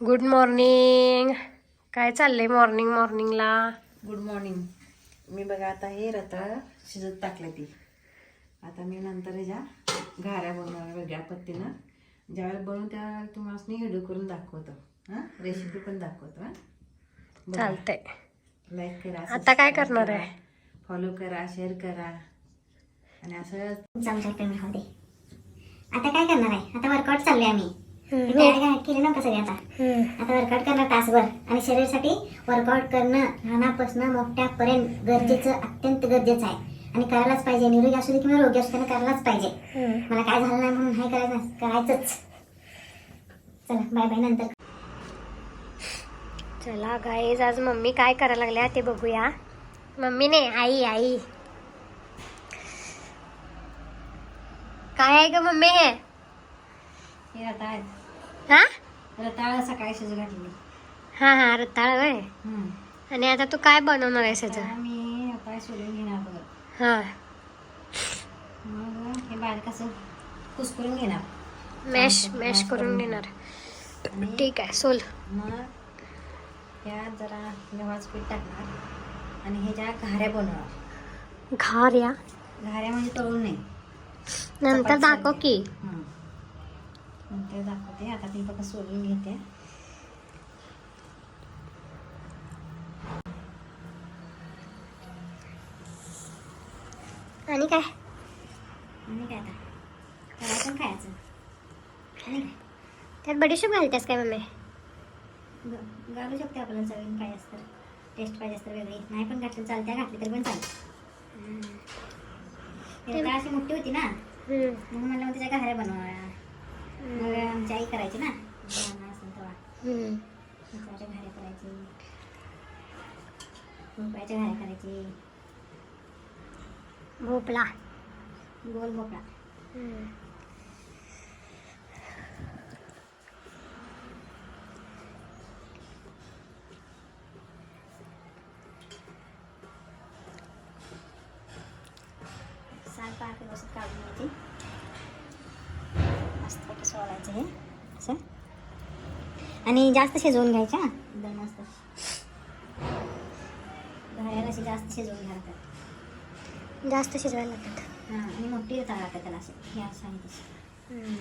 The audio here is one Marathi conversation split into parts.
गुड मॉर्निंग काय चाललंय मॉर्निंग मॉर्निंगला गुड मॉर्निंग मी बघा आता हे रताळ शिजत टाकलं ती. आता मी नंतर ह्याच्या घाऱ्या बनवणार वेगळ्या पद्धतीनं. ज्यावेळेला बनवून त्यावेळेला तुम्हाला व्हिडिओ करून दाखवतो. हां? रेसिपी पण दाखवतो हां? चालतंय. लाईक करा आता काय करणार आहे? फॉलो करा शेअर करा. आणि असं आता काय करणार आहे? आता वर्कआउट चाललोय आम्ही. घा- केली नव्हतं सगळे आता. आता वर्कआउट करणार तासभर आणि शरीरासाठी वर्कआउट करणं लहानापासून मोठ्यापर्यंत गरजेचं अत्यंत गरजेचं आहे. आणि करायलाच पाहिजे. निरोगी असू दे किंवा रोगी असू दे करायलाच पाहिजे. मला काय झालं नाही म्हणून नाही करायचं करायचंच. चला बाय बाय नंतर. चला गाईज आज मम्मी काय करायला लागल्या ते बघूया. मम्मी नाही आई आई. काय आहे ग मम्मी? हे रताळ हा? रताळ सकाळी शिजत घातली. हा हा रताळ वय हम्म. आणि आता तू काय बनवणार आहेस तर याचं? मी रताळ सोडून घेणार बघा. हा. मग हे बारीक असं कुसकरून घेणार. मॅश मॅश करून घेणार. आणि ठीक आहे सोल. मग यात जरा गव्हाचं पीठ टाकणार आणि ह्याच्या घाऱ्या बनवणार. घार या घाऱ्या म्हणजे तळून नाही. नंतर दाखव की. हं. दाखवते आता ती बघा सोलून घेते आणि काय आणि काय आता करायचं आणि खायचं आणि काय त्यात बडीशेप घालतेस काय मम्मी ग- घालू शकते आपल्याला चवीन पाहिजे असतं टेस्ट पाहिजे असतं वेगळी नाही पण घातली चालत्या घातली तरी पण चालते अशी मोठी होती ना हम्म. म्हणून म्हणलं मग त्याच्या घाऱ्या बनवाव्या मग आमची आई करायची ना लहान असेल तेव्हा हम्म. उसाच्या घाऱ्या करायची भोपळ्याच्या घाऱ्या करायची भोपळा गोल भोपळा हम्म. साल पाक व्यवस्थित काढून घ्यायची मस्तपैकी सोलायचं हे. असं? आणि जास्त शिजवून घ्यायच्या? एकदम मस्त. घाऱ्याला अशी जास्त शिजवून घ्यायला जास्त शिजवायला लागतात. हां आणि मोठी होता लागतात त्याला असे. हे असं आणि तशी.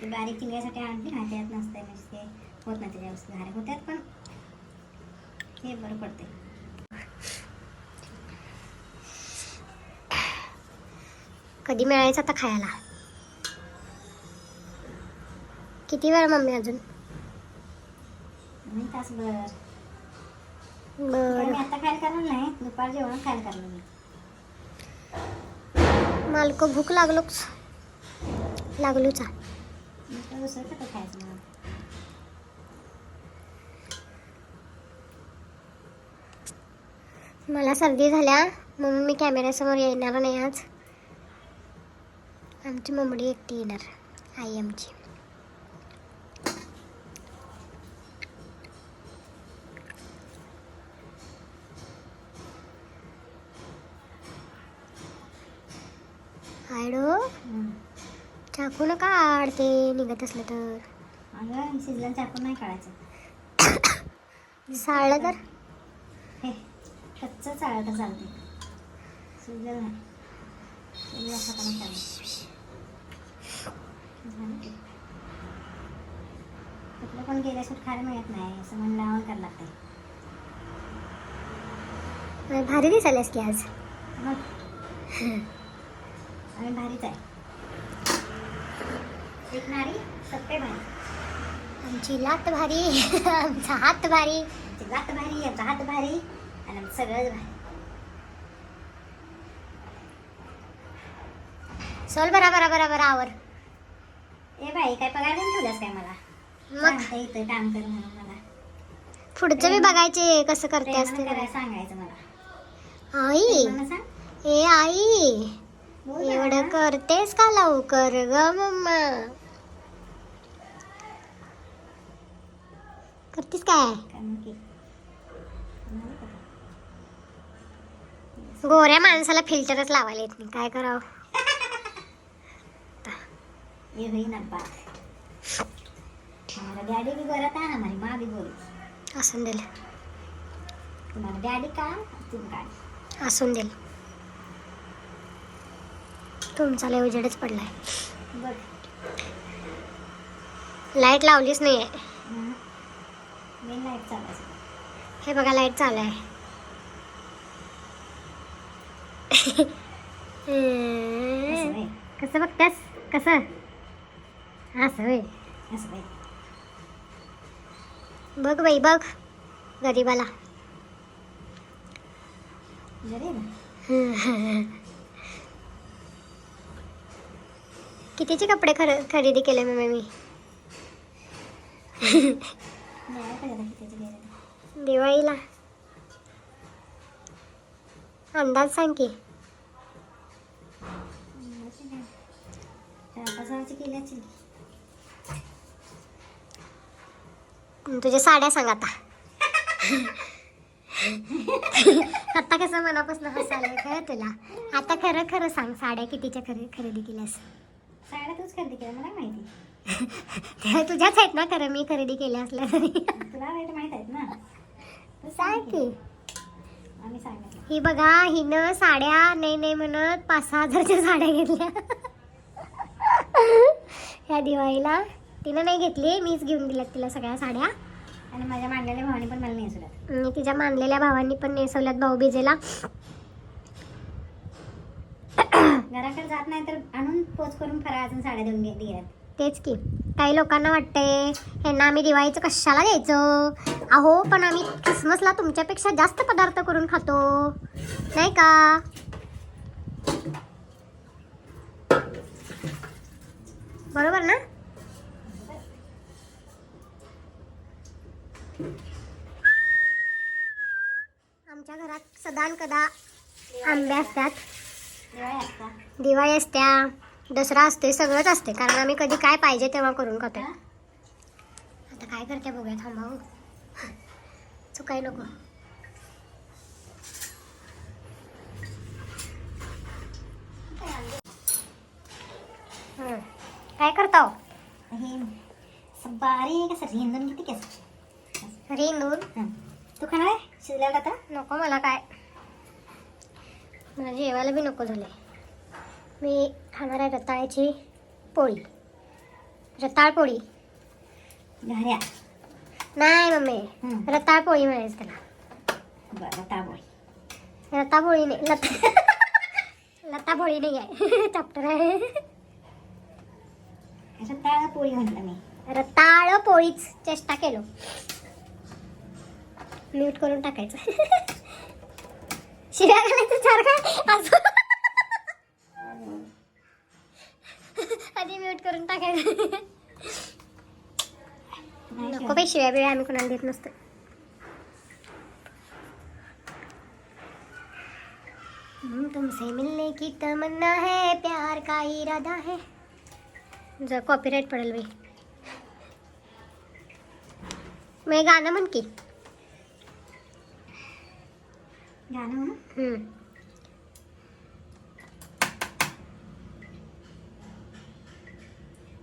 ते बारीक चिंगण्यासाठी आणली ना त्यात नसतं म्हणजे ते होत नाही त्याच्या व्यवस्थित घाऱ्या होत्यात पण हे बरं पडते कधी मिळायचं आता खायला? किती वेळ मम्मी अजून? आणि तासभर. बर. मी आता खायला करणार नाही दुपार जेवण खायला करणार मी मालक भूक लागलोच हा. दुसरं खायचं मला? मला सर्दी झाल्या. म्हणून मी कॅमेऱ्यासमोर येणार नाही आज. आमची मम्मी एकटी येणार. आई आमची. चाकू नका आडते निघत असलं तर? अगं शिजलं चाकून नाही काढायचं. साळलं तर? हे कच्च चाळलं तर चालते शिजलं नाही. शिजलं की. कुठलं पण गेल्याशिवाय खायला मिळत नाही असं म्हणून लावून करायला लागते भारी दिसायलास की आज. मग? आणि भारीच आहे. एक नारी भारी. आमची लात भारी आमचा हात भारी. आमची लात भारी आमचा हात भारी आणि आमचं सगळंच भारी. सोल बरा बरा बरा बरा आवर. ए बाई काय पगार देऊन ठेवल्यास काय मला? मग? इथं काम कर म्हणून मला. पुढचं मी बघायचे कसं करते असते सांगायचं मला. आई. ए आई. एवढं करतेस का लवकर ग मम्मा? करतेस काय? गोऱ्या माणसाला फिल्टरच लावायला येत नाही काय करावं? ये बा डॅडी माँ बोली असून दिल डॅडी का? असून दिल तुमचा लय उजेडच पडलाय. बघ लाइट लावलीच नाही आहे लाइट हे बघा लाइट चालू आहे कसं बघतेस? कसं? असं होय. बघ बाई बघ. गरीबाला. गरीब कितीचे कपडे खर खरेदी केले मग मी? दिवाळीला. अंदाज सांग की. की. तुझ्या साड्या सांग आता. आता कसं मनापासून हसायला खरं तुला. आता खरं खरं सांग साड्या कितीच्या खरे खरेदी केल्यास. साड्या तूच खरेदी केल्या मला नाही माहिती. त्या तुझ्याच आहेत ना खरं मी खरेदी केल्या असल्या तरी. तुला रेट माहीत आहेत ना? तू सांग की. आम्ही सांगितलं ही बघा हिनं साड्या नाही नाही म्हणत पाच सहा हजारच्या साड्या घेतल्या. ह्या दिवाळीला. तिनं नाही घेतली मीच घेऊन दिल्यात तिला सगळ्या साड्या. आणि माझ्या मांडलेल्या भावाने पण मला आणि तिच्या मानलेल्या भावांनी पण नेसवल्यात भाऊबीजेला. घराकडे जात नाही तर आणून पोच करून फरा अजून साड्या देऊन घे दिल्यात तेच की. काही लोकांना वाटतंय ह्यांना आम्ही दिवाळीचं कशाला द्यायचं? अहो पण आम्ही क्रिसमसला तुमच्यापेक्षा जास्त पदार्थ करून खातो. नाही का? बरोबर ना? आमच्या घरात सदान कदा आंबे असतात. दिवाळी असता दिवाळी असत्या दसरा असते सगळंच असते कारण आम्ही कधी काय पाहिजे तेव्हा करून खातो? आता काय करते बघूया थांबा. चुकाय नको. काय करता बारीक असं रेंदून घेते की असं रिंगून? हं. तू खाणार आहे? शिजल्याला आता नको मला काय. मला जेवायला बी नको झाले मी खाणार आहे रताळ्याची पोळी. रताळ पोळी? घाऱ्या नाही मम्मी. रताळ पोळी म्हणायचं त्याला. लता पोळी. नाही. लता लता पोळी नाही आहे. चॅप्टर आहे. असं ताळ पोळी म्हटलं मी. रताळ पोळीच चेष्टा केलो. म्यूट करून टाकायचं. शिव्या घालायचं चार काय असं. आधी म्यूट करून टाकायचं. नको बाई शिव्या बिव्या आम्ही कोणाला देत नसतो तुमसे मिलने की तमन्ना है प्यार का इरादा है. जर कॉपीराइट पडेल बाई. मी गाणं म्हण की. गाणं.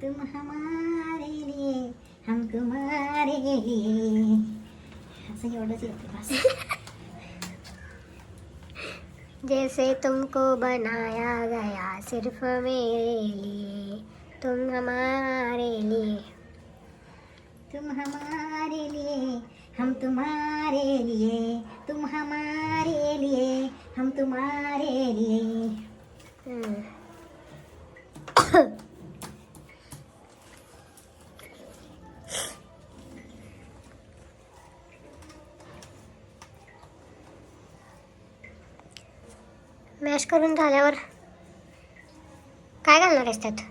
तुम हमारे लिए हम तुम्हारे लिए असं एवढंच येते बस जैसे तुमको बनाया गया सिर्फ मेरे लिए तुम हमारे लिए तुम हमारे तुम्हारे लिए. मॅश करून झाल्यावर काय घालणार आहेस त्यात?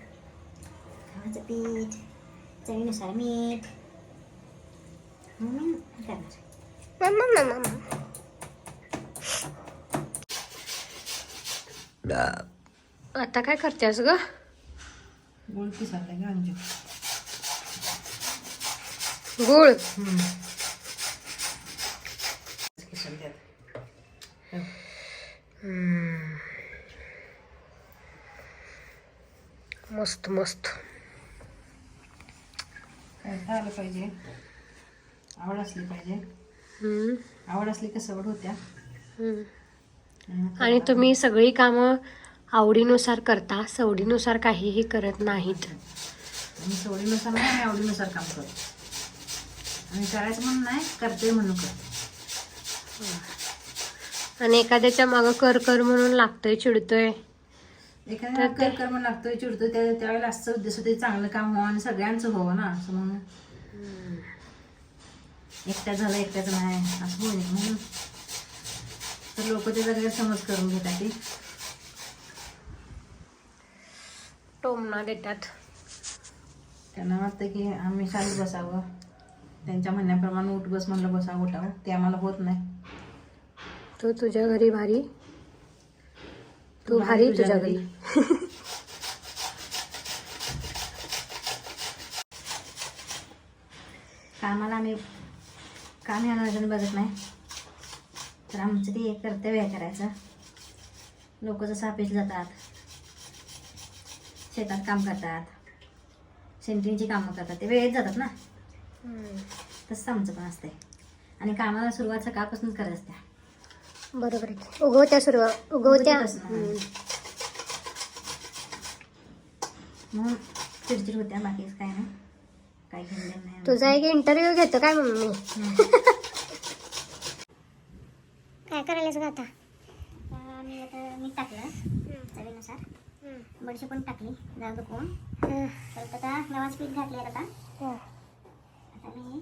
गव्हाचं पीठ चवीनुसार मीठ. मम्मा मम्मा आता काय करतेस ग? गुळ? मस्त मस्त. आलं पाहिजे? आवड असली पाहिजे. हम्म, आवड असली की सवड होत्या? हम्म. आणि तुम्ही सगळी कामं आवडीनुसार करता सवडीनुसार काहीही करत नाहीत. सवडीनुसार नाही आणि आवडीनुसार काम करतो. आणि करायचं म्हणून नाही करते म्हणून कर आणि एखाद्याच्या मागं कर कर म्हणून लागतोय चिडतोय. एखाद्या कर कर म्हणून लागतोय चिडतोय त्या त्यावेळेला असं उद्देश ते चांगलं काम व्हावं आणि सगळ्यांचं व्हावं ना असं म्हणून. एकट्या झालं एकट्याचं नाही असं म्हणून तर लोक त्याचा गैरसमज करून घेतात ते. टोमना देतात. त्यांना वाटतं की आम्ही शाळेत बसावं. त्यांच्या म्हणण्याप्रमाणे उठ बस म्हणलं बसावं उठावं. ते आम्हाला होत नाही. तू तुझ्या घरी भारी. तू भारी तुझ्या घरी. कामाला आम्ही काम नजरेने बघत नाही. तर आमचं ते कर्तव्य आहे करायचं. लोक जसं ऑफिस जातात शेतात काम करतात सेंटरिंगची कामं करतात ते वेळेत जातात ना. तसं आमचं पण असतंय. आणि कामाला सुरुवात सकाळपासून करत असत्या. बरोबर आहे. उगवत्या सुरुवात उगवत्या. म्हणून चिडचिड होत्या बाकी काय नाही. काय घेऊन तुझा एक इंटरव्ह्यू घेतो काय मम्मी? काय करायलास ग आता. मी आता मीठ टाकलं चवीनुसार. बडीशी पण टाकली जाऊ दुखवून परत आता गव्हाचं पीठ घातले आता. आता मी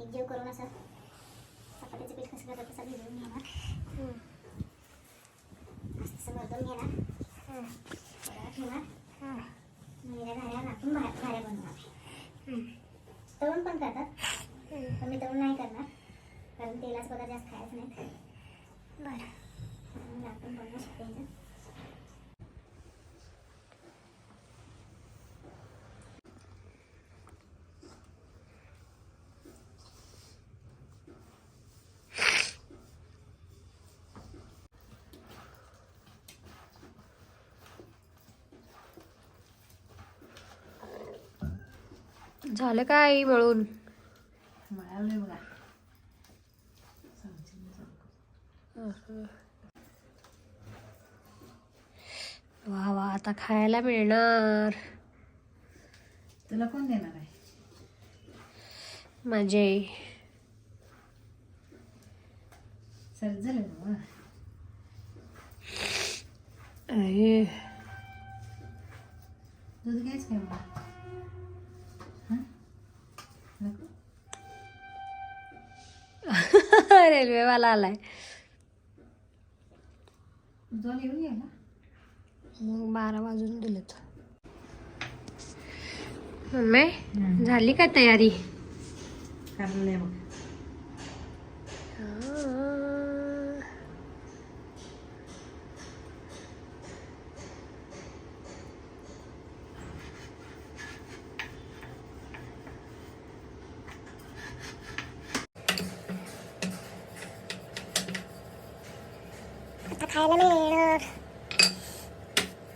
एक जीव करून असं चपातीचं पीठ कसं करतात तसं भिजवून घेणार. असं भरतून घेणार. ठेवणार मिऱ्या घाऱ्या बाहेर घाऱ्या बनवणार. तळून पण करतात. पण मी तळून नाही करणार. कारण तेलाचं पदार्थ जास्त खायचं नाही बरं म्हणून आपण बनवू शकतो झालं काय आई खायला मिळणार. तुला कोण देणार आहे? माझी. सर्दी झालं आई दूध घ्यायचं काय? नको? रेल्वेवाला आलाय. दोन येऊन ना. मग बारा वाजून दिलेत मम्मी झाली का तयारी? कारण नाही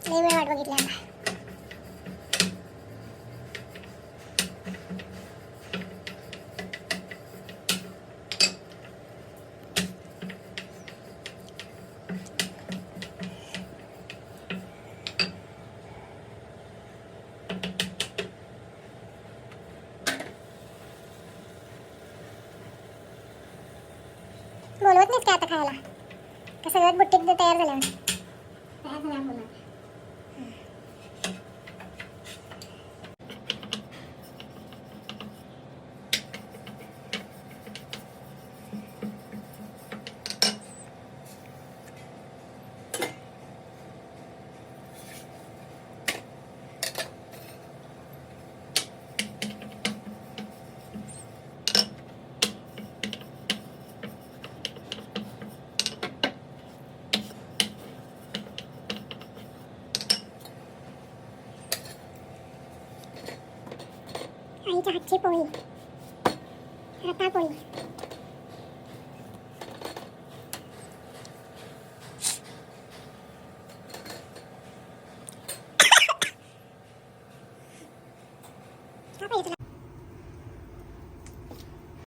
लई वेळ वाट बघितली आता. बोलवत नाहीस काय आता खायला? का सगळ्यात बुट्टीत तयार झाल्या काय झालं बोला आईच्या हातची पोळी रताळ पोळी